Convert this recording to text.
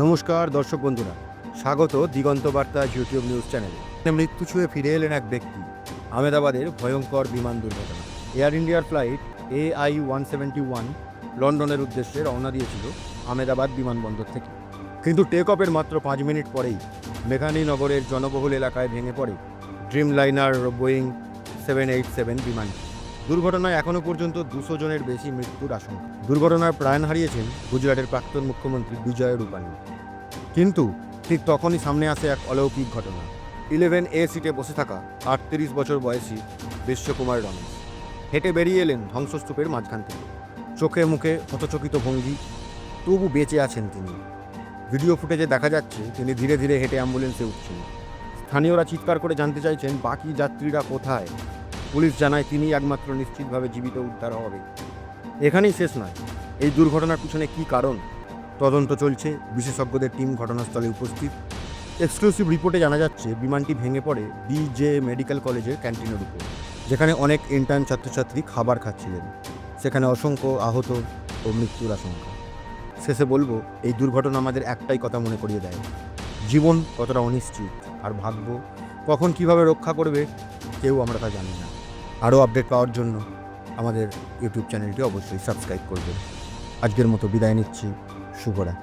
নমস্কার, দর্শক বন্ধুরা। স্বাগত দিগন্ত বার্তা ইউটিউব নিউজ চ্যানেলে মৃত্যু ছুঁয়ে ফিরে এলেন এক ব্যক্তি। আহমেদাবাদের ভয়ঙ্কর বিমান দুর্ঘটনা। এয়ার ইন্ডিয়ার flight A I one seventy one লন্ডনের উদ্দেশ্যে রওনা দিয়েছিল আহমেদাবাদ বিমানবন্দর থেকে। কিন্তু টেক অফের মাত্র পাঁচ মিনিট পরেই মেঘানীনগরের জনবহুল এলাকায় ভেঙে পড়ে Dreamliner Boeing seven eight seven বিমানটি। দুর্ঘটনায় এখনও পর্যন্ত দুশো জনের বেশি মৃত্যুর আশঙ্কা। দুর্ঘটনায় প্রাণ হারিয়েছেন গুজরাটের প্রাক্তন মুখ্যমন্ত্রী বিজয় রূপানী। কিন্তু ঠিক তখনই সামনে আসে এক অলৌকিক ঘটনা। ইলেভেন এ সিটে বসে থাকা আটত্রিশ বছর বয়সী বিশ্বকুমার রমেশ। হেঁটে বেরিয়ে এলেন ধ্বংসস্তূপের মাঝখান থেকে। চোখে মুখে হতচকিত ভঙ্গি, তবু বেঁচে আছেন তিনি। ভিডিও ফুটেজে দেখা যাচ্ছে, তিনি ধীরে ধীরে হেঁটে অ্যাম্বুলেন্সে উঠছেন। স্থানীয়রা চিৎকার করে জানতে চাইছেন, বাকি যাত্রীরা কোথায়? পুলিশ জানায় তিনি একমাত্র নিশ্চিতভাবে জীবিত উদ্ধার হবে। এখানেই শেষ নয়। এই দুর্ঘটনার পিছনে কী কারণ? তদন্ত চলছে। বিশেষজ্ঞদের টিম ঘটনাস্থলে উপস্থিত। এক্সক্লুসিভ রিপোর্টে জানা যাচ্ছে, বিমানটি ভেঙে পড়ে বিজে মেডিকেল কলেজের ক্যান্টিনের উপর, যেখানে অনেক ইন্টার্ন ছাত্রছাত্রী খাবার খাচ্ছিলেন। সেখানে অসংখ্য আহত ও মৃত্যুর আশঙ্কা। শেষে বলব, এই দুর্ঘটনা আমাদের একটাই কথা মনে করিয়ে দেয়। জীবন কতটা অনিশ্চিত আর ভাগ্য কখন কীভাবে রক্ষা করবে, কেউ আমরা তা জানি না। আরও আপডেট পাওয়ার জন্য আমাদের ইউটিউব চ্যানেলটি অবশ্যই সাবস্ক্রাইব করবেন। আজকের মতো বিদায় নিচ্ছি। শুভরা